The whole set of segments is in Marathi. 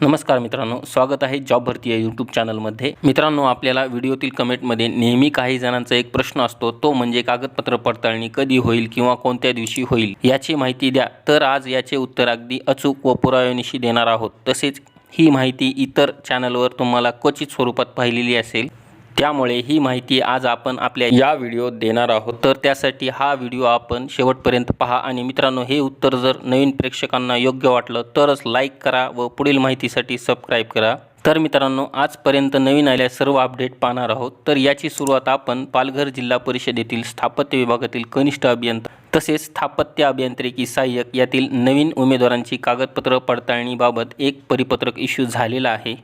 नमस्कार मित्रांनो स्वागत आहे जॉब भरती या यूट्यूब चॅनलमध्ये. मित्रांनो आपल्याला व्हिडिओतील कमेंटमध्ये नेहमी काही जणांचा एक प्रश्न असतो तो म्हणजे कागदपत्र पडताळणी कधी होईल किंवा कोणत्या दिवशी होईल याची माहिती द्या. तर आज याचे उत्तर अगदी अचूक व पुराव्यानिशी देणार आहोत. तसेच ही माहिती इतर चॅनलवर तुम्हाला क्वचित स्वरूपात पाहिलेली असेल. त्यामुळे ही माहिती आज आपण आपल्या या व्हिडिओत देणार आहोत. तर त्यासाठी हा व्हिडिओ आपण शेवटपर्यंत पहा. आणि मित्रांनो हे उत्तर जर नवीन प्रेक्षकांना योग्य वाटलं तरच लाईक करा व पुढील माहितीसाठी सबस्क्राईब करा. तर मित्रांनो आजपर्यंत नवीन आलेल्या सर्व अपडेट पाहणार आहोत. तर याची सुरुवात आपण पालघर जिल्हा परिषदेतील स्थापत्य विभागातील कनिष्ठ अभियंता तसेच स्थापत्य अभियांत्रिकी सहाय्यक यातील नवीन उमेदवारांची कागदपत्र पडताळणीबाबत एक परिपत्रक इश्यू झालेला आहे.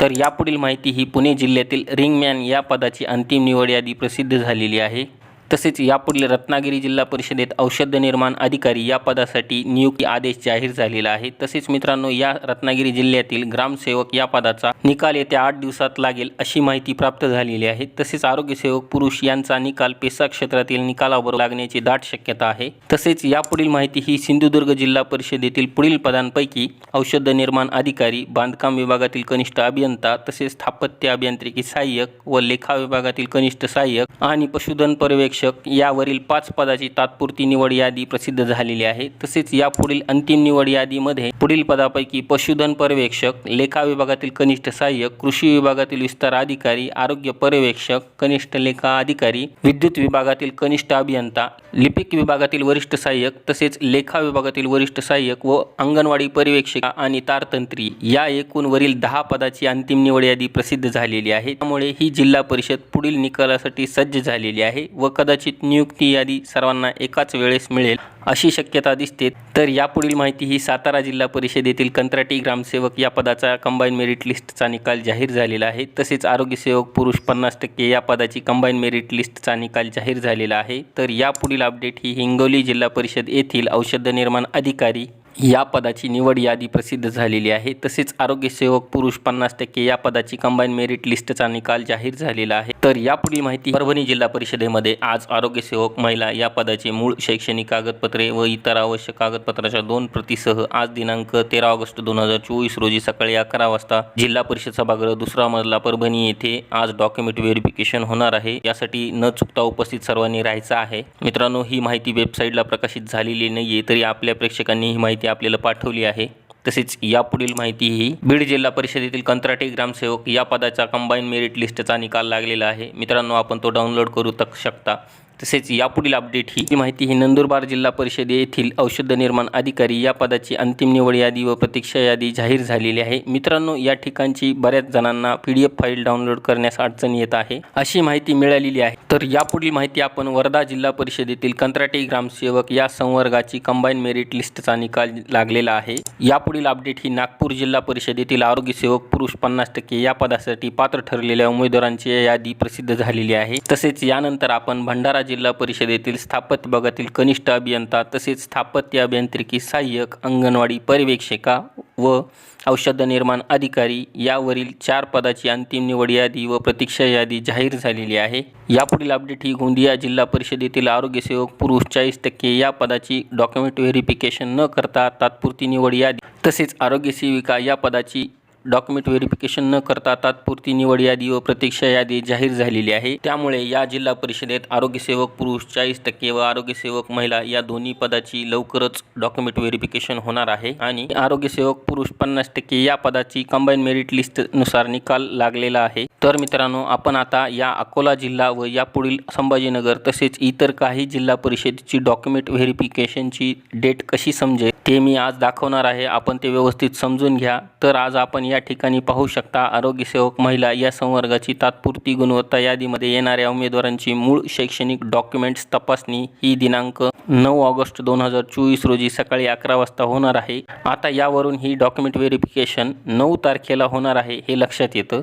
तर यापुढील माहिती ही पुणे जिल्ह्यातील रिंगमॅन या पदाची अंतिम निवड यादी प्रसिद्ध झालेली आहे. तसेच यापुढील रत्नागिरी जिल्हा परिषदेत औषध निर्माण अधिकारी या पदासाठी नियुक्ती आदेश जाहीर झालेला आहे. तसेच मित्रांनो या रत्नागिरी जिल्ह्यातील ग्रामसेवक या पदाचा निकाल येत्या आठ दिवसात लागेल अशी माहिती प्राप्त झालेली आहे. तसेच आरोग्यसेवक पुरुष यांचा निकाल पेसा क्षेत्रातील निकालावर लागण्याची दाट शक्यता आहे. तसेच यापुढील माहिती ही सिंधुदुर्ग जिल्हा परिषदेतील पुढील पदांपैकी औषध निर्माण अधिकारी बांधकाम विभागातील कनिष्ठ अभियंता तसेच स्थापत्य अभियांत्रिकी सहाय्यक व लेखा विभागातील कनिष्ठ सहाय्यक आणि पशुधन पर्यवेक्षक यावरील पाच पदाची तात्पुरती निवड यादी प्रसिद्ध झालेली आहे. तसेच यापुढील अंतिम निवड यादीमध्ये पुढील पदापैकी पशुधन पर्यवेक्षक लेखा विभागातील कनिष्ठ सहाय्यक कृषी विभागातील विस्तार अधिकारी आरोग्य पर्यवेक्षक कनिष्ठ लेखा अधिकारी विद्युत विभागातील कनिष्ठ अभियंता लिपिक विभागातील वरिष्ठ सहाय्यक तसेच लेखा विभागातील वरिष्ठ सहाय्यक व अंगणवाडी पर्यवेक्षिका आणि तारतंत्री या एकूण वरील दहा पदाची अंतिम निवड यादी प्रसिद्ध झालेली आहे. त्यामुळे ही जिल्हा परिषद पुढील निकालासाठी सज्ज झालेली आहे व कदाचित नियुक्ती यादी सर्वांना एकाच वेळेस मिळेल अशी शक्यता दिसते. तर यापुढील माहिती ही सातारा जिल्हा परिषदेतील कंत्राटी ग्रामसेवक या पदाचा कंबाईन मेरिट लिस्टचा निकाल जाहीर झालेला आहे. तसेच आरोग्यसेवक पुरुष पन्नास टक्के या पदाची कंबाईन मेरिट लिस्टचा निकाल जाहीर झालेला आहे. तर यापुढील अपडेट ही हिंगोली जिल्हा परिषद येथील औषध निर्माण अधिकारी या पदाची निवड यादी प्रसिद्ध झालेली आहे. तसेच आरोग्यसेवक पुरुष पन्नास टक्के या पदाची कंबाईन मेरिट लिस्टचा निकाल जाहीर झालेला आहे. तर यापुढील माहिती परभणी जिल्हा परिषदेमध्ये. आज आरोग्यसेवक महिला या पदाचे मूळ शैक्षणिक कागदपत्रे व इतर आवश्यक कागदपत्राच्या दोन प्रतीसह आज दिनांक तेरा ऑगस्ट दोन हजार चोवीस रोजी सकाळी अकरा वाजता जिल्हा परिषद सभागृह दुसरा मजला परभणी येथे आज डॉक्युमेंट व्हेरिफिकेशन होणार आहे. यासाठी न चुकता उपस्थित सर्वांनी राहायचं आहे. मित्रांनो ही माहिती वेबसाईटला प्रकाशित झालेली नाहीये तरी आपल्या प्रेक्षकांनी ही माहिती आपल्याला पाठवली आहे. तसेच यापुढील माहिती ही बीड जिल्हा परिषदेतील कंत्राटी ग्रामसेवक या पदाचा कंबाईन मेरिट लिस्टचा निकाल लागलेला आहे. मित्रांनो आपण तो डाउनलोड करू तक शकता. तसेच यापुढील अपडेट ही माहिती ही नंदुरबार जिल्हा परिषद येथील औषध निर्माण अधिकारी या पदाची अंतिम निवड यादी व प्रतीक्षा यादी जाहीर झालेली आहे. मित्रांनो या ठिकाणची बऱ्याच जणांना P D F file download करण्यास अडचण येत आहे अशी माहिती मिळालेली आहे. तर यापुढील माहिती आपण वर्धा जिल्हा परिषदेतील कंत्राटी ग्रामसेवक या संवर्गाची कंबाईन मेरिट लिस्टचा निकाल लागलेला आहे. यापुढील अपडेट ही नागपूर जिल्हा परिषदेतील आरोग्यसेवक पुरुष पन्नास टक्के या पदासाठी पात्र ठरलेल्या उमेदवारांची यादी प्रसिद्ध झालेली आहे. तसेच यानंतर आपण भंडारा जिल्हा परिषदेतील स्थापत्य विभागातील कनिष्ठ अभियंता तसेच स्थापत्य अभियांत्रिकी सहाय्यक अंगणवाडी पर्यवेक्षिका व औषध निर्माण अधिकारी यावरील चार पदाची अंतिम निवड यादी व प्रतीक्षा यादी जाहीर झालेली आहे. यापुढील अपडेट ही गोंदिया जिल्हा परिषदेतील आरोग्यसेवक पुरुष चाळीस टक्के या पदाची डॉक्युमेंट व्हेरिफिकेशन न करता तात्पुरती निवड यादी तसेच आरोग्य सेविका या पदाची डॉक्युमेंट व्हेरिफिकेशन न करता तात्पुरती निवड यादी व प्रतीक्षा यादी जाहीर झालेली आहे. त्यामुळे या जिल्हा परिषदेत आरोग्यसेवक पुरुष चाळीस टक्के व आरोग्यसेवक महिला या दोन्ही पदाची लवकरच डॉक्युमेंट व्हेरिफिकेशन होणार आहे. आणि आरोग्यसेवक पुरुष पन्नास टक्के या पदाची कंबाईन मेरिट लिस्टनुसार निकाल लागलेला आहे. तर मित्रांनो आपण आता या अकोला जिल्हा व यापुढील संभाजीनगर तसेच इतर काही जिल्हा परिषदेची डॉक्युमेंट व्हेरिफिकेशनची डेट कशी समजेल ते मी आज दाखवणार आहे. आपण ते व्यवस्थित समजून घ्या. तर आज आपण या ठिकाणी पाहू शकता आरोग्यसेवक महिला या संवर्गाची तात्पुरती गुणवत्ता यादीमध्ये येणाऱ्या उमेदवारांची मूळ शैक्षणिक डॉक्युमेंट्स तपासणी ही दिनांक नऊ ऑगस्ट दोन हजार चोवीस रोजी सकाळी अकरा वाजता होणार आहे. आता यावरून ही डॉक्युमेंट व्हेरिफिकेशन नऊ तारखेला होणार आहे हे लक्षात येतं.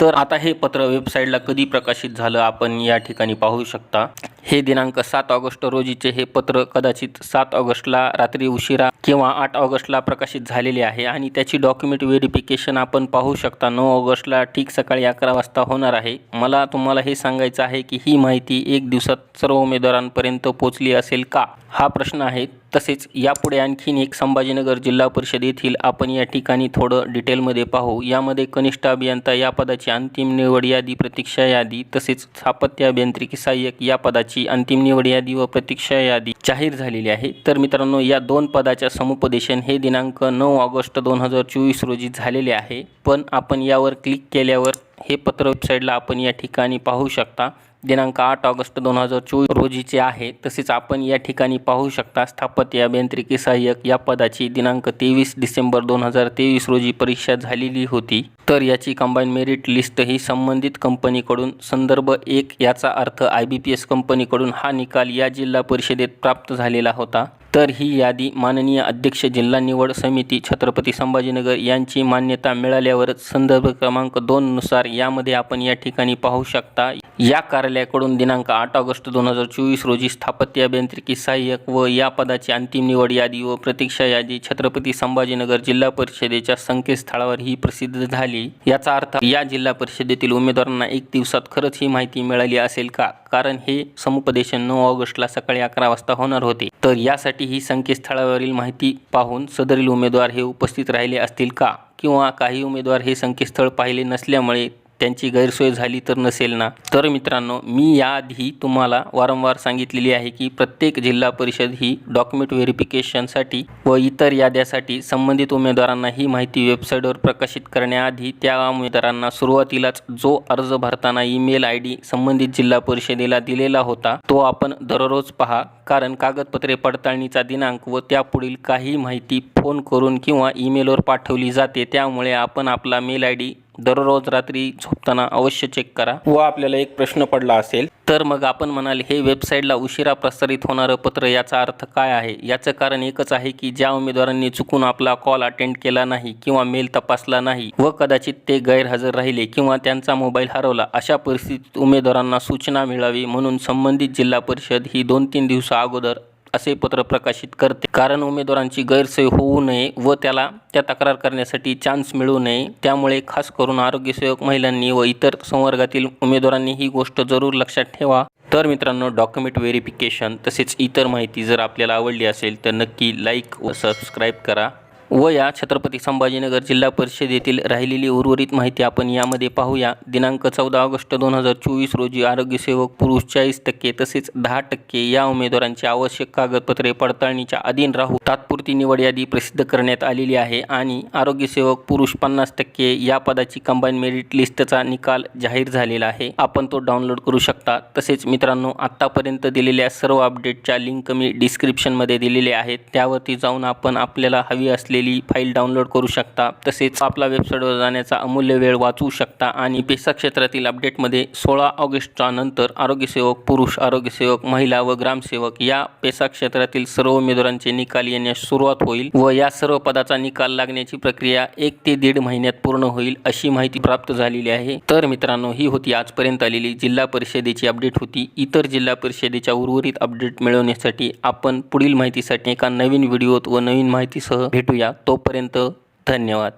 तर आता हे पत्र वेबसाईटला कधी प्रकाशित झालं आपण या ठिकाणी पाहू शकता. हे दिनांक सात ऑगस्ट रोजीचे हे पत्र कदाचित सात ऑगस्टला रात्री उशिरा किंवा आठ ऑगस्टला प्रकाशित झालेले आहे आणि त्याची डॉक्युमेंट व्हेरिफिकेशन आपण पाहू शकता. नऊ ऑगस्टला ठीक सकाळी अकरा वाजता होणार आहे. मला तुम्हाला हे सांगायचं आहे की ही माहिती एक दिवसात सर्व उमेदवारांपर्यंत पोचली असेल का? हा प्रश्न आहे. तसेच यापुढे आणखीन एक संभाजीनगर जिल्हा परिषद येथील आपण या ठिकाणी थोडं डिटेलमध्ये पाहू. यामध्ये कनिष्ठ अभियंता या पदाची अंतिम निवड यादी प्रतीक्षा यादी तसेच स्थापत्य अभियांत्रिकी सहाय्यक या पदाची अंतिम निवड यादी व प्रतीक्षा यादी जाहीर झालेली आहे. तर मित्रांनो या दोन पदाच्या समुपदेशन हे दिनांक नऊ ऑगस्ट दोन हजार चोवीस रोजी झालेले आहे. पण आपण यावर क्लिक केल्यावर हे पत्र वेबसाईटला आपण या ठिकाणी पाहू शकता. दिनांक आठ ऑगस्ट दोन हजार चोवीस रोजीचे आहे तसेच आपण या ठिकाणी पाहू शकता स्थापत्य अभियांत्रिकी सहाय्यक या पदाची दिनांक तेवीस डिसेंबर दोन हजार तेवीस रोजी परीक्षा झालेली होती. तर याची कंबाईन मेरिट लिस्ट ही संबंधित कंपनीकडून संदर्भ एक याचा अर्थ आय बी पी एस कंपनीकडून हा निकाल या जिल्हा परिषदेत प्राप्त झालेला होता. तर ही यादी माननीय अध्यक्ष जिल्हा निवड समिती छत्रपती संभाजीनगर यांची मान्यता मिळाल्यावरच संदर्भ क्रमांक दोननुसार यामध्ये आपण या ठिकाणी पाहू शकता या कार्यालयाकडून दिनांक आठ ऑगस्ट दोन हजार चोवीस रोजी स्थापत्य अभियांत्रिकी सहाय्यक व या पदाची अंतिम निवड यादी व प्रतीक्षा यादी छत्रपती संभाजीनगर जिल्हा परिषदेच्या संकेतस्थळावर ही प्रसिद्ध झाली. याचा अर्थ या जिल्हा परिषदेतील उमेदवारांना एक दिवसात खरंच ही माहिती मिळाली असेल का? कारण हे समुपदेशन नऊ ऑगस्टला सकाळी अकरा वाजता होणार होते. तर यासाठी ही संकेतस्थळावरील माहिती पाहून सदरील उमेदवार हे उपस्थित राहिले असतील का? किंवा काही उमेदवार हे संकेतस्थळ पाहिले नसल्यामुळे त्यांची गैरसोय झाली तर नसेल ना? तर मित्रांनो मी याआधी तुम्हाला वारंवार सांगितलेली आहे की प्रत्येक जिल्हा परिषद ही डॉक्युमेंट व्हेरिफिकेशनसाठी व इतर याद्यासाठी संबंधित उमेदवारांना ही माहिती वेबसाईटवर प्रकाशित करण्याआधी त्या उमेदवारांना सुरुवातीलाच जो अर्ज भरताना ईमेल आय डी संबंधित जिल्हा परिषदेला दिलेला होता तो आपण दररोज पहा. कारण कागदपत्रे पडताळणीचा दिनांक व त्यापुढील काही माहिती फोन करून किंवा ईमेलवर पाठवली जाते त्यामुळे आपण आपला मेल आय डी दररोज रात्री झोपताना अवश्य चेक करा. व आपल्याला एक प्रश्न पडला असेल तर मग आपण म्हणाल हे वेबसाईटला उशिरा प्रसारित होणारं पत्र याचा अर्थ काय आहे? याचं कारण एकच आहे की ज्या उमेदवारांनी चुकून आपला कॉल अटेंड केला नाही किंवा मेल तपासला नाही व कदाचित ते गैरहजर राहिले किंवा त्यांचा मोबाईल हरवला अशा परिस्थितीत उमेदवारांना सूचना मिळावी म्हणून संबंधित जिल्हा परिषद ही दोन तीन दिवसा अगोदर असे पत्र प्रकाशित करते. कारण उमेदवारांची गैरसोय होऊ नये व त्याला त्या तक्रार करण्यासाठी चान्स मिळू नये त्यामुळे खास करून आरोग्यसेवक महिलांनी व इतर संवर्गातील उमेदवारांनी ही गोष्ट जरूर लक्षात ठेवा. तर मित्रांनो डॉक्युमेंट व्हेरिफिकेशन तसेच इतर माहिती जर आपल्याला आवडली असेल तर नक्की लाईक व सबस्क्राईब करा. व या छत्रपती संभाजीनगर जिल्हा परिषदेतील राहिलेली उर्वरित माहिती आपण यामध्ये पाहूया. दिनांक चौदा ऑगस्ट दोन हजार चोवीस रोजी आरोग्यसेवक पुरुष चाळीस टक्के तसेच दहा टक्के या उमेदवारांची आवश्यक कागदपत्रे पडताळणीच्या अधीन राहू तात्पुरती निवड यादी प्रसिद्ध करण्यात आलेली आहे आणि आरोग्यसेवक पुरुष पन्नास टक्के या पदाची कंबाईन मेरिट लिस्टचा निकाल जाहीर झालेला आहे. आपण तो डाउनलोड करू शकता. तसेच मित्रांनो आत्तापर्यंत दिलेल्या सर्व अपडेटच्या लिंक मी डिस्क्रिप्शनमध्ये दिलेले आहेत. त्यावरती जाऊन आपण आपल्याला हवी असले असलेली फाईल डाउनलोड करू शकता. तसेच आपला वेबसाईटवर जाण्याचा अमूल्य वेळ वाचवू शकता आणि पेसा क्षेत्रातील अपडेटमध्ये सोळा ऑगस्टच्या नंतर आरोग्यसेवक पुरुष आरोग्यसेवक महिला व ग्रामसेवक या पेसा क्षेत्रातील सर्व उमेदवारांचे निकाल येण्यास सुरुवात होईल व या सर्व पदाचा निकाल लागण्याची प्रक्रिया एक ते दीड महिन्यात पूर्ण होईल अशी माहिती प्राप्त झालेली आहे. तर मित्रांनो ही होती आजपर्यंत आलेली जिल्हा परिषदेची अपडेट होती. इतर जिल्हा परिषदेच्या उर्वरित अपडेट मिळवण्यासाठी आपण पुढील माहितीसाठी एका नवीन व्हिडिओत व नवीन माहितीसह भेटूया. तोपर्यंत धन्यवाद.